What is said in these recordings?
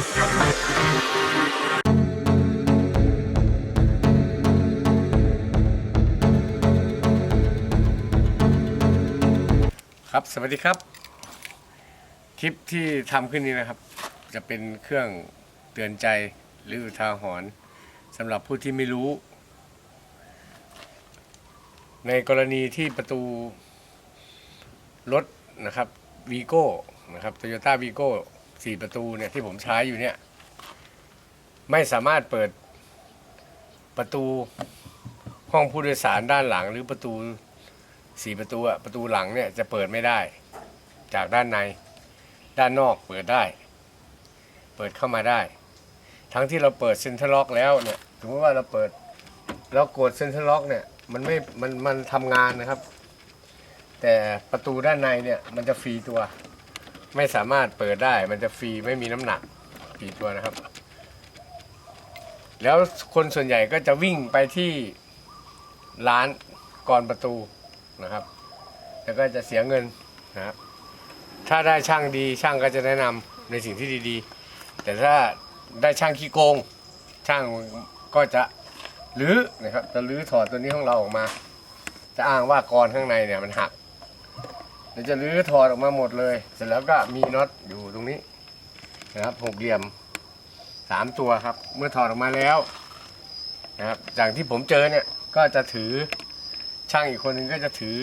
ครับ สวัสดีครับ คลิปที่ทำขึ้นนี้นะครับ จะเป็นเครื่องเตือนใจหรืออุทาหรณ์สำหรับผู้ที่ไม่รู้ ในกรณีที่ประตูรถนะครับวีโก้นะครับโตโยต้าวีโก้ สี่ประตูเนี่ยที่ผมใช้อยู่เนี่ย ไม่สามารถเปิดประตูห้องผู้โดยสารด้านหลัง หรือประตูสี่ประตูอะประตูหลังเนี่ยจะเปิดไม่ได้ จากด้านในด้านนอกเปิดได้ เปิดเข้ามาได้ ทั้งที่เราเปิดเซ็นทรัลล็อกแล้วเนี่ยสมมติว่าเราเปิดเรากดเซ็นทรัลล็อกเนี่ยมันไม่มันมันทำงานนะครับ แต่ประตูด้านในเนี่ยมันจะฟรีตัว ไม่สามารถเปิดได้ มันจะฟรีไม่มีน้ำหนักฟรีตัวนะครับ แล้วคนส่วนใหญ่ก็จะวิ่งไปที่ร้านก่อนประตูนะครับ แล้วก็จะเสียเงินนะครับถ้าได้ช่างดีช่างก็จะแนะนำในสิ่งที่ดีๆ แต่ถ้าได้ช่างขี้โกง ช่างก็จะรื้อนะครับจะรื้อถอดตัวนี้ของเราออกมา จะอ้างว่ากรข้างในเนี่ยมันหัก ดี๋ยวจะรื้อถอดออกมาหมดเลย เสร็จแล้วก็มีน็อตอยู่ตรงนี้นะครับหกเหลี่ยมสามตัวครับ เมื่อถอดออกมาแล้วนะครับจากที่ผมเจอเนี่ยก็จะถือช่างอีกคนหนึงก็จะถือ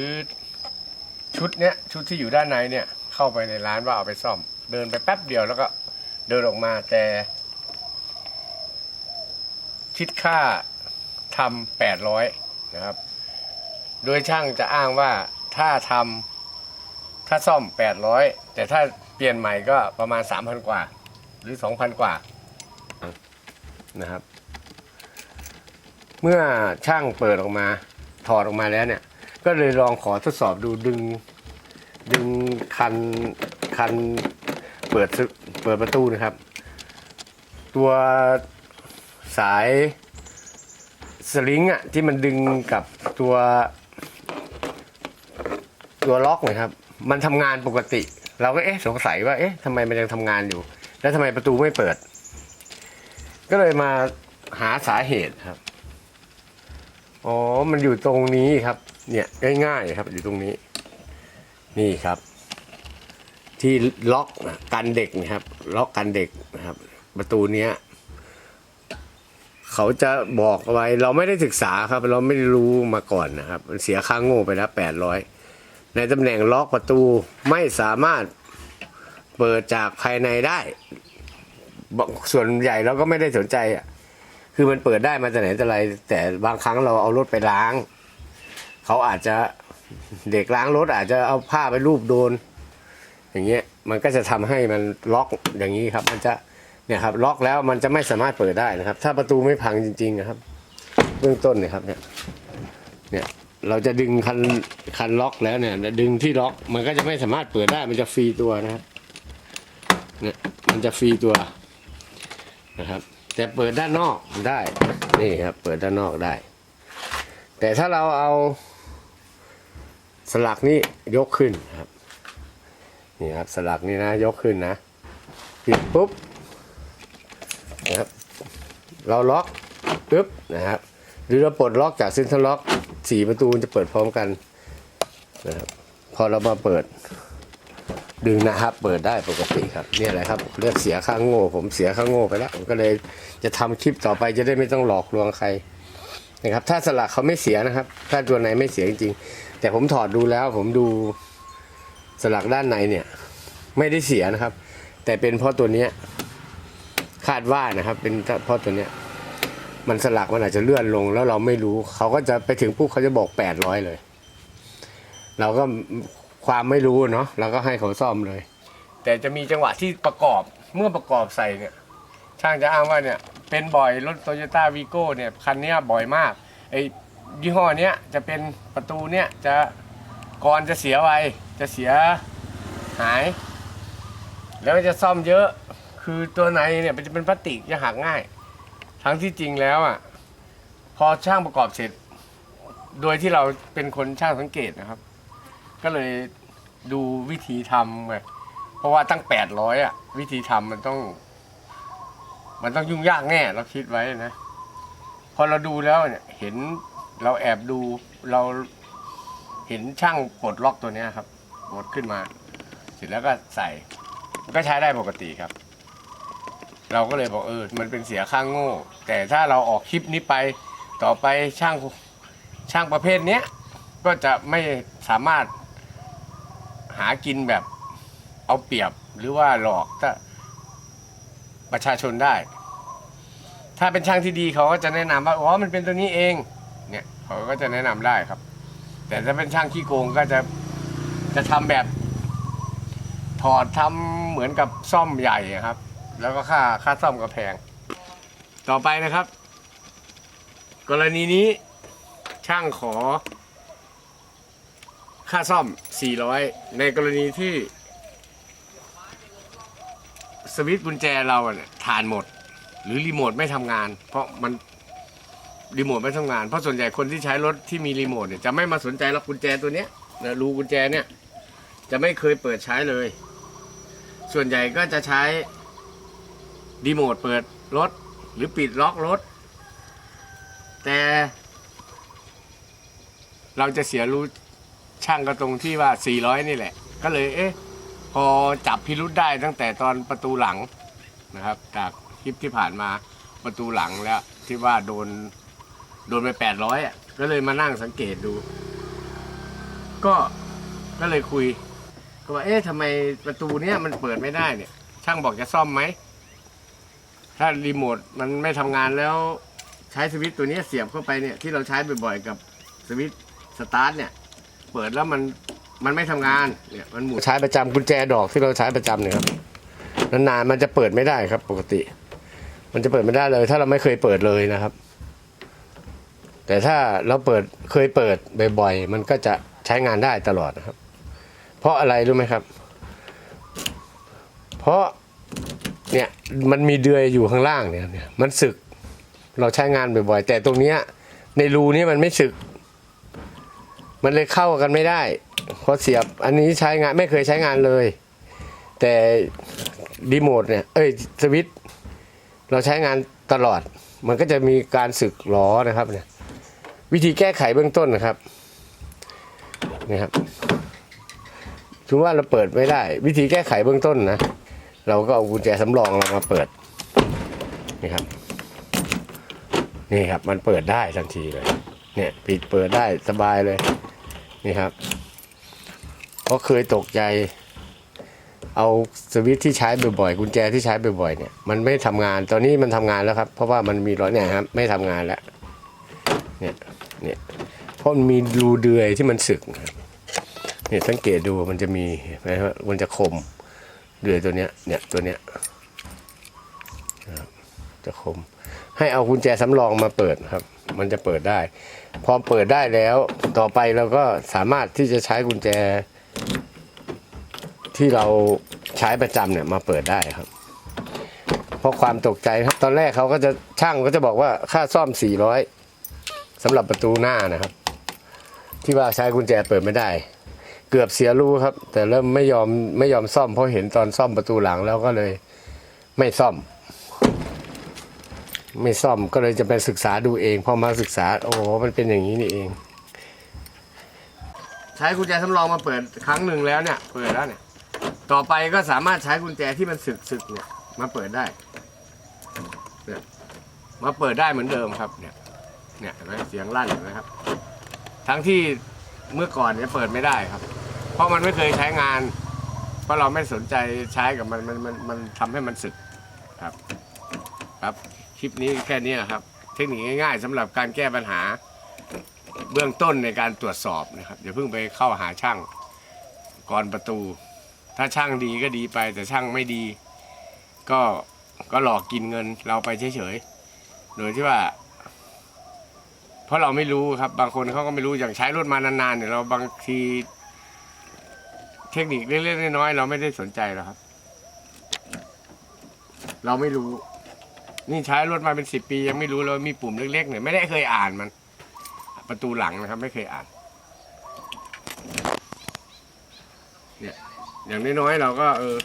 ชุดเนี้ยชุดที่อยู่ด้านในเนี่ยเข้าไปในร้านว่าเอาไปซ่อม เดินไปแป๊บเดียวแล้วก็เดินออกมาแต่คิดค่าทำแปดร้อยนะครับ โดยช่างจะอ้างว่าถ้าทำ ถ้าซ่อมแปดร้อยแต่ถ้าเปลี่ยนใหม่ก็ประมาณสามพันกว่า หรือสองพันกว่านะครับ เมื่อช่างเปิดออกมาถอดออกมาแล้วเนี่ย ก็เลยลองขอทดสอบดูดึง ดึงคันคันเปิดเปิดประตูนะครับ ตัวสายสลิงอะที่มันดึงกับตัว ตัวล็อกนะครับ มันทำงานปกติ เราก็เอ๊ะสงสัยว่าเอ๊ะทำไมมันยังทำงานอยู่ แล้วทำไมประตูไม่เปิด ก็เลยมาหาสาเหตุครับอ๋อมันอยู่ตรงนี้ครับ เนี่ยง่ายๆครับ อยู่ตรงนี้ นี่ครับ ที่ล็อกกันเด็กนะครับ ล็อกกันเด็กนะครับ ประตูเนี้ยเขาจะบอกไว้เราไม่ได้ศึกษาครับ เราไม่ได้รู้มาก่อนนะครับ เสียค่าโง่ไปแล้วแปดร้อย ในตำแหน่งล็อกประตูไม่สามารถเปิดจากภายในได้ส่วนใหญ่เราก็ไม่ได้สนใจอะคือมันเปิดได้มาจากไหนแต่ไร แต่บางครั้งเราเอารถไปล้าง เขาอาจจะเด็กล้างรถอาจจะเอาผ้าไปรูปโดน อย่างเงี้ยมันก็จะทำให้มันล็อกอย่างนี้ครับ มันจะเนี่ยครับ ล็อกแล้วมันจะไม่สามารถเปิดได้นะครับ ถ้าประตูไม่พังจริงๆนะครับ เบื้องต้นเนี่ยครับเนี่ยเนี่ย เราจะดึงคันคันล็อกแล้วเนี่ย ดึงที่ล็อกมันก็จะไม่สามารถเปิดได้มันจะฟรีตัวนะครับเนี่ยมันจะฟรีตัวนะครับ แต่เปิดด้านนอกได้นี่ครับ เปิดด้านนอกได้ แต่ถ้าเราเอาสลักนี้ยกขึ้นครับนี่ครับสลักนี้นะ ยกขึ้นนะปิดปุ๊บนะครับ เราล็อกปุ๊บนะครับ หรือเราปลดล็อกจากเซ็นทรัลล็อก สี่ประตูมันจะเปิดพร้อมกันนะครับพอเรามาเปิด ดึงนะครับ เปิดได้ปกติครับเนี่ยแหละครับเรียกเสียค่าโง่ ผมเสียค่าโง่ไปแล้วผมก็เลยจะทำคลิปต่อไปจะได้ไม่ต้องหลอกลวงใครนะครับ ถ้าสลักเขาไม่เสียนะครับ ถ้าตัวไหนไม่เสียจริงๆแต่ผมถอดดูแล้วผมดูสลักด้านในเนี่ย ไม่ได้เสียนะครับ แต่เป็นเพราะตัวเนี้ยคาดว่านะครับ เป็นเพราะตัวเนี้ย มันสลักมันอาจจะเลื่อนลงแล้วเราไม่รู้ เขาก็จะไปถึงปุ๊บเขาจะบอกแปดร้อยเลย เราก็ความไม่รู้เนาะเราก็ให้เขาซ่อมเลย แต่จะมีจังหวะที่ประกอบเมื่อประกอบใส่เนี่ย ช่างจะอ้างว่าเนี่ยเป็นบ่อยรถโตโยต้าวีโก้เนี่ยคันเนี้ยบ่อยมากไอ้ยี่ห้อเนี้ยจะเป็นประตูเนี้ยจะก่อนจะเสียไวจะเสียหาย แล้วจะซ่อมเยอะ คือตัวในเนี่ยมันจะเป็นพลาสติกจะหักง่าย ทั้งที่จริงแล้วอะพอช่างประกอบเสร็จ โดยที่เราเป็นคนช่างสังเกตนะครับ ก็เลยดูวิธีทำไงเพราะว่าตั้งแปดร้อยอะ วิธีทำมันต้อง มันต้องยุ่งยากแน่เราคิดไว้นะ พอเราดูแล้วเนี่ย เห็นเราแอบดูเราเห็นช่างปลดล็อกตัวเนี้ยครับปลดขึ้นมา เสร็จแล้วก็ใส่ก็ใช้ได้ปกติครับ เราก็เลยบอกเออ มันเป็นเสียข้างโง่ แต่ถ้าเราออกคลิปนี้ไปต่อไปช่างช่างประเภทเนี้ยก็จะไม่สามารถหากินแบบเอาเปรียบหรือว่าหลอกถ้าประชาชนได้ ถ้าเป็นช่างที่ดีเขาก็จะแนะนำว่าอ๋อมันเป็นตัวนี้เองเนี่ยเขาก็จะแนะนำได้ครับ แต่ถ้าเป็นช่างขี้โกงก็จะจะทำแบบถอดทำเหมือนกับซ่อมใหญ่ครับ แล้วก็ค่าค่าซ่อมก็แพง ต่อไปนะครับ กรณีนี้ช่างขอ ค่าซ่อม 400 ในกรณีที่ สวิตช์กุญแจเราเนี่ยฐานหมด หรือรีโมทไม่ทำงาน เพราะมันรีโมทไม่ทำงาน เพราะส่วนใหญ่คนที่ใช้รถที่มีรีโมทเนี่ยจะไม่มาสนใจหรอกกุญแจตัวเนี้ยนะรูกุญแจเนี่ย จะไม่เคยเปิดใช้เลย ส่วนใหญ่ก็จะใช้ รีโมทเปิดรถ หรือปิดล็อกรถ แต่เราจะเสียรู้ช่างก็ตรงที่ว่า 400 นี่แหละ ก็เลยเอ๊ะพอจับพิรุษได้ตั้งแต่ตอนประตูหลังนะครับ จากคลิปที่ผ่านมาประตูหลังแล้วที่ว่าโดนโดนไป 800อะก็เลยมานั่งสังเกตดู ก็ก็เลยคุย ก็ว่าเอ๊ะทำไมประตูเนี้ยมันเปิดไม่ได้เนี่ย ช่างบอกจะซ่อมไหม ถ้ารีโมทมันไม่ทำงานแล้วใช้สวิตช์ตัวนี้เสียบเข้าไปเนี่ยที่เราใช้บ่อยๆกับสวิตช์สตาร์ทเนี่ย เปิดแล้วมันมันไม่ทำงานเนี่ยมันหมุนใช้ประจำกุญแจดอกที่เราใช้ประจำเนี่ยครับนานๆมันจะเปิดไม่ได้ครับ ปกติ มันจะเปิดไม่ได้เลย ถ้าเราไม่เคยเปิดเลยนะครับ แต่ถ้าเราเปิดเคยเปิดบ่อยๆมันก็จะใช้งานได้ตลอดนะครับ เพราะอะไรรู้ไหมครับ เพราะ เนี่ยมันมีเดือยอยู่ข้างล่างเนี่ยเนี่ยมันสึกเราใช้งานบ่อยๆ แต่ตรงเนี้ยในรูนี้มันไม่สึก มันเลยเข้ากันไม่ได้เพราะเสียบอันนี้ใช้งานไม่เคยใช้งานเลย แต่รีโมทเนี่ยเอ้ยสวิตเราใช้งานตลอด มันก็จะมีการสึกล้อนะครับเนี่ยวิธีแก้ไขเบื้องต้นนะครับนี่ครับถือว่าเราเปิดไม่ได้ วิธีแก้ไขเบื้องต้นนะ เราก็เอากุญแจสำรองเรามาเปิดนี่ครับ นี่ครับมันเปิดได้ทันทีเลย เนี่ยปิดเปิดได้สบายเลยนี่ครับเพราะเคยตกใจ เอาสวิตช์ที่ใช้บ่อยๆกุญแจที่ใช้บ่อยๆเนี่ยมันไม่ทำงานตอนนี้มันทำงานแล้วครับ เพราะว่ามันมีรอยเนี่ยครับไม่ทำงานแล้วเนี่ยเนี่ยเพราะมันมีรูเดือยที่มันสึกครับเนี่ยสังเกตดูมันจะมีนไหมครับมันจะคม เดือยตัวเนี้ยเนี่ยตัวเนี้ยจะคม ให้เอากุญแจสำรองมาเปิดครับ มันจะเปิดได้ พอเปิดได้แล้วต่อไปเราก็สามารถที่จะใช้กุญแจ ที่เราใช้ประจำเนี่ยมาเปิดได้ครับเพราะความตกใจครับ ตอนแรกเขาก็จะช่างก็จะบอกว่าค่าซ่อม 400สำหรับประตูหน้านะครับ ที่ว่าใช้กุญแจเปิดไม่ได้ เกือบเสียรู้ครับ แต่เริ่มไม่ยอมไม่ยอมซ่อมเพราะเห็นตอนซ่อมประตูหลังแล้วก็เลยไม่ซ่อม ไม่ซ่อมก็เลยจะไปศึกษาดูเองพอมาศึกษา โอ้โหมันเป็นอย่างนี้นี่เอง ใช้กุญแจสำรองมาเปิดครั้งหนึ่งแล้วเนี่ย เปิดแล้วเนี่ย ต่อไปก็สามารถใช้กุญแจที่มันสึกสึกๆเนี่ยมาเปิดได้เนี่ยมาเปิดได้เหมือนเดิมครับเนี่ยเนี่ยเห็นไหมเสียงลั่นเห็นไหมครับ ทั้งที่เมื่อก่อนเนี่ยเปิดไม่ได้ครับ เพราะมันไม่เคยใช้งาน เพราะเราไม่สนใจใช้กับมันมันมันมันทำให้มันสึกครับ ครับคลิปนี้แค่นี้ครับ เทคนิคง่ายๆสำหรับการแก้ปัญหา เบื้องต้นในการตรวจสอบนะครับอย่าเพิ่งไปเข้าหาช่างก่อนประตู ถ้าช่างดีก็ดีไปแต่ช่างไม่ดี ก็ก็หลอกกินเงินเราไปเฉยๆโดยที่ว่า เพราะเราไม่รู้ครับ บางคนเขาก็ไม่รู้อย่างใช้รถมานานๆเนี่ยเราบางที เทคนิคเล็กๆน้อยๆเราไม่ได้สนใจหรอกครับ เราไม่รู้ นี่ใช้รถมาเป็นสิบปี ยังไม่รู้เลยมีปุ่มเล็กๆเนี่ยไม่ได้เคยอ่านมัน ประตูหลังนะครับ ไม่เคยอ่าน เนี่ย อย่างน้อยๆเราก็เออ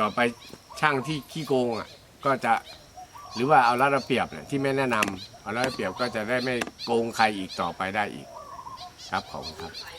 ต่อไปช่างที่ขี้โกงอะ ก็จะหรือว่าเอารัดเอาเปรียบเนี่ยที่ไม่แนะนำเอารัดเอาเปรียบก็จะได้ไม่โกงใครอีกต่อไปได้อีก ครับผมครับ